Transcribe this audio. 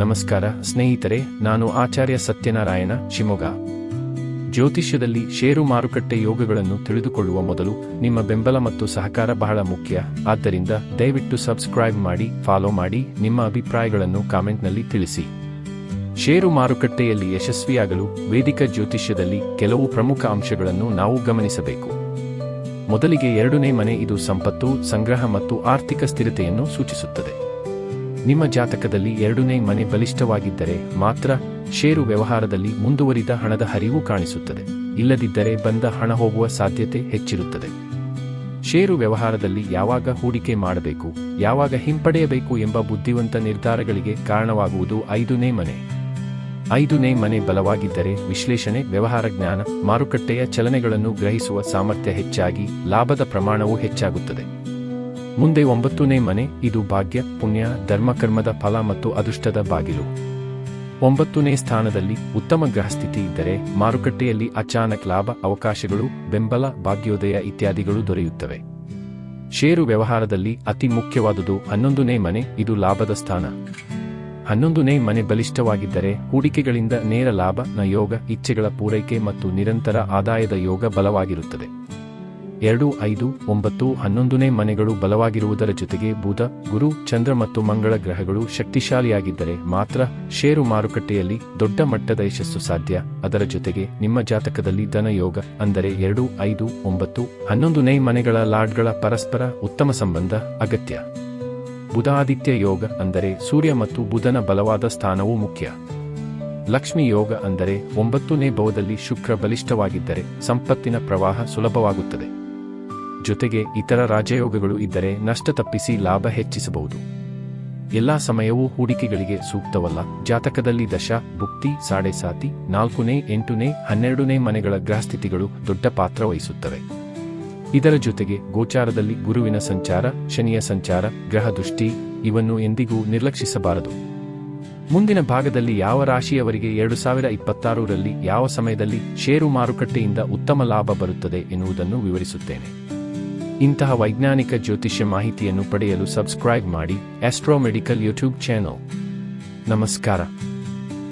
ನಮಸ್ಕಾರ, ಸ್ನೇಹಿತರೆ, ನಾನು ಆಚಾರ್ಯ ಸತ್ಯನಾರಾಯಣ, ಶಿವಮೊಗ್ಗ. ಜ್ಯೋತಿಷ್ಯದಲ್ಲಿ ಷೇರು ಮಾರುಕಟ್ಟೆ ಯೋಗಗಳನ್ನು ತಿಳಿದುಕೊಳ್ಳುವ ಮೊದಲು ನಿಮ್ಮ ಬೆಂಬಲ ಮತ್ತು ಸಹಕಾರ ಬಹಳ ಮುಖ್ಯ. ಆದ್ದರಿಂದ ದಯವಿಟ್ಟು ಸಬ್ಸ್ಕ್ರೈಬ್ ಮಾಡಿ, ಫಾಲೋ ಮಾಡಿ, ನಿಮ್ಮ ಅಭಿಪ್ರಾಯಗಳನ್ನು ಕಾಮೆಂಟ್ನಲ್ಲಿ ತಿಳಿಸಿ. ಷೇರು ಮಾರುಕಟ್ಟೆಯಲ್ಲಿ ಯಶಸ್ವಿಯಾಗಲು ವೇದಿಕ ಜ್ಯೋತಿಷ್ಯದಲ್ಲಿ ಕೆಲವು ಪ್ರಮುಖ ಅಂಶಗಳನ್ನು ನಾವು ಗಮನಿಸಬೇಕು. ಮೊದಲಿಗೆ ಎರಡನೇ ಮನೆ ಇದು ಸಂಪತ್ತು, ಸಂಗ್ರಹ ಮತ್ತು ಆರ್ಥಿಕ ಸ್ಥಿರತೆಯನ್ನು ಸೂಚಿಸುತ್ತದೆ. ನಿಮ್ಮ ಜಾತಕದಲ್ಲಿ ಎರಡನೇ ಮನೆ ಬಲಿಷ್ಠವಾಗಿದ್ದರೆ ಮಾತ್ರ ಷೇರು ವ್ಯವಹಾರದಲ್ಲಿ ಮುಂದುವರಿದ ಹಣದ ಹರಿವು ಕಾಣಿಸುತ್ತದೆ. ಇಲ್ಲದಿದ್ದರೆ ಬಂದ ಹಣ ಹೋಗುವ ಸಾಧ್ಯತೆ ಹೆಚ್ಚಿರುತ್ತದೆ. ಷೇರು ವ್ಯವಹಾರದಲ್ಲಿ ಯಾವಾಗ ಹೂಡಿಕೆ ಮಾಡಬೇಕು, ಯಾವಾಗ ಹಿಂಪಡೆಯಬೇಕು ಎಂಬ ಬುದ್ಧಿವಂತ ನಿರ್ಧಾರಗಳಿಗೆ ಕಾರಣವಾಗುವುದು ಐದನೇ ಮನೆ. ಐದನೇ ಮನೆ ಬಲವಾಗಿದ್ದರೆ ವಿಶ್ಲೇಷಣೆ, ವ್ಯವಹಾರ ಜ್ಞಾನ, ಮಾರುಕಟ್ಟೆಯ ಚಲನೆಗಳನ್ನು ಗ್ರಹಿಸುವ ಸಾಮರ್ಥ್ಯ ಹೆಚ್ಚಾಗಿ, ಲಾಭದ ಪ್ರಮಾಣವೂ ಹೆಚ್ಚಾಗುತ್ತದೆ. ಮುಂದೆ ಒಂಬತ್ತನೇ ಮನೆ, ಇದು ಭಾಗ್ಯ, ಪುಣ್ಯ, ಧರ್ಮಕರ್ಮದ ಫಲ ಮತ್ತು ಅದೃಷ್ಟದ ಬಾಗಿಲು. ಒಂಬತ್ತನೇ ಸ್ಥಾನದಲ್ಲಿ ಉತ್ತಮ ಗ್ರಹಸ್ಥಿತಿ ಇದ್ದರೆ, ಮಾರುಕಟ್ಟೆಯಲ್ಲಿ ಅಚಾನಕ್ ಲಾಭ, ಅವಕಾಶಗಳು, ಬೆಂಬಲ, ಭಾಗ್ಯೋದಯ ಇತ್ಯಾದಿಗಳು ದೊರೆಯುತ್ತವೆ. ಷೇರು ವ್ಯವಹಾರದಲ್ಲಿ ಅತಿ ಮುಖ್ಯವಾದುದು ಹನ್ನೊಂದನೇ ಮನೆ, ಇದು ಲಾಭದ ಸ್ಥಾನ. ಹನ್ನೊಂದನೇ ಮನೆ ಬಲಿಷ್ಠವಾಗಿದ್ದರೆ, ಹೂಡಿಕೆಗಳಿಂದ ನೇರ ಲಾಭ, ನ ಯೋಗ, ಇಚ್ಛೆಗಳ ಪೂರೈಕೆ ಮತ್ತು ನಿರಂತರ ಆದಾಯದ ಯೋಗ ಬಲವಾಗಿರುತ್ತದೆ. ಎರಡು, ಐದು, ಒಂಬತ್ತು, ಹನ್ನೊಂದನೇ ಮನೆಗಳು ಬಲವಾಗಿರುವುದರ ಜೊತೆಗೆ ಬುಧ, ಗುರು, ಚಂದ್ರ ಮತ್ತು ಮಂಗಳ ಗ್ರಹಗಳು ಶಕ್ತಿಶಾಲಿಯಾಗಿದ್ದರೆ ಮಾತ್ರ ಷೇರು ಮಾರುಕಟ್ಟೆಯಲ್ಲಿ ದೊಡ್ಡ ಮಟ್ಟದ ಯಶಸ್ಸು ಸಾಧ್ಯ. ಅದರ ಜೊತೆಗೆ ನಿಮ್ಮ ಜಾತಕದಲ್ಲಿ ಧನಯೋಗ, ಅಂದರೆ ಎರಡು, ಐದು, ಒಂಬತ್ತು, ಹನ್ನೊಂದನೇ ಮನೆಗಳ ಲಾರ್ಡ್ಗಳ ಪರಸ್ಪರ ಉತ್ತಮ ಸಂಬಂಧ ಅಗತ್ಯ. ಬುಧಾದಿತ್ಯ ಯೋಗ, ಅಂದರೆ ಸೂರ್ಯ ಮತ್ತು ಬುಧನ ಬಲವಾದ ಸ್ಥಾನವೂ ಮುಖ್ಯ. ಲಕ್ಷ್ಮಿ ಯೋಗ, ಅಂದರೆ ಒಂಬತ್ತನೇ ಭವದಲ್ಲಿ ಶುಕ್ರ ಬಲಿಷ್ಠವಾಗಿದ್ದರೆ ಸಂಪತ್ತಿನ ಪ್ರವಾಹ ಸುಲಭವಾಗುತ್ತದೆ. ಜೊತೆಗೆ ಇತರ ರಾಜಯೋಗಗಳು ಇದ್ದರೆ ನಷ್ಟ ತಪ್ಪಿಸಿ ಲಾಭ ಹೆಚ್ಚಿಸಬಹುದು. ಎಲ್ಲಾ ಸಮಯವೂ ಹೂಡಿಕೆಗಳಿಗೆ ಸೂಕ್ತವಲ್ಲ. ಜಾತಕದಲ್ಲಿ ದಶ, ಭುಕ್ತಿ, ಸಾಡೆ ಸಾತಿ, ನಾಲ್ಕನೇ, ಎಂಟುನೇ, ಹನ್ನೆರಡನೇ ಮನೆಗಳ ಗ್ರಹಸ್ಥಿತಿಗಳು ದೊಡ್ಡ ಪಾತ್ರ ವಹಿಸುತ್ತವೆ. ಇದರ ಜೊತೆಗೆ ಗೋಚಾರದಲ್ಲಿ ಗುರುವಿನ ಸಂಚಾರ, ಶನಿಯ ಸಂಚಾರ, ಗ್ರಹ ದೃಷ್ಟಿ ಇವನ್ನು ಎಂದಿಗೂ ನಿರ್ಲಕ್ಷಿಸಬಾರದು. ಮುಂದಿನ ಭಾಗದಲ್ಲಿ ಯಾವ ರಾಶಿಯವರಿಗೆ ಎರಡು ಸಾವಿರ ಇಪ್ಪತ್ತಾರರಲ್ಲಿ ಯಾವ ಸಮಯದಲ್ಲಿ ಷೇರು ಮಾರುಕಟ್ಟೆಯಿಂದ ಉತ್ತಮ ಲಾಭ ಬರುತ್ತದೆ ಎನ್ನುವುದನ್ನು ವಿವರಿಸುತ್ತೇನೆ. ಇಂತಹ ವೈಜ್ಞಾನಿಕ ಜ್ಯೋತಿಷ್ಯ ಮಾಹಿತಿಯನ್ನು ಪಡೆಯಲು ಸಬ್ಸ್ಕ್ರೈಬ್ ಮಾಡಿ ಆಸ್ಟ್ರೋ ಮೆಡಿಕಲ್ ಯೂಟ್ಯೂಬ್ ಚಾನೆಲ್ ನಮಸ್ಕಾರ.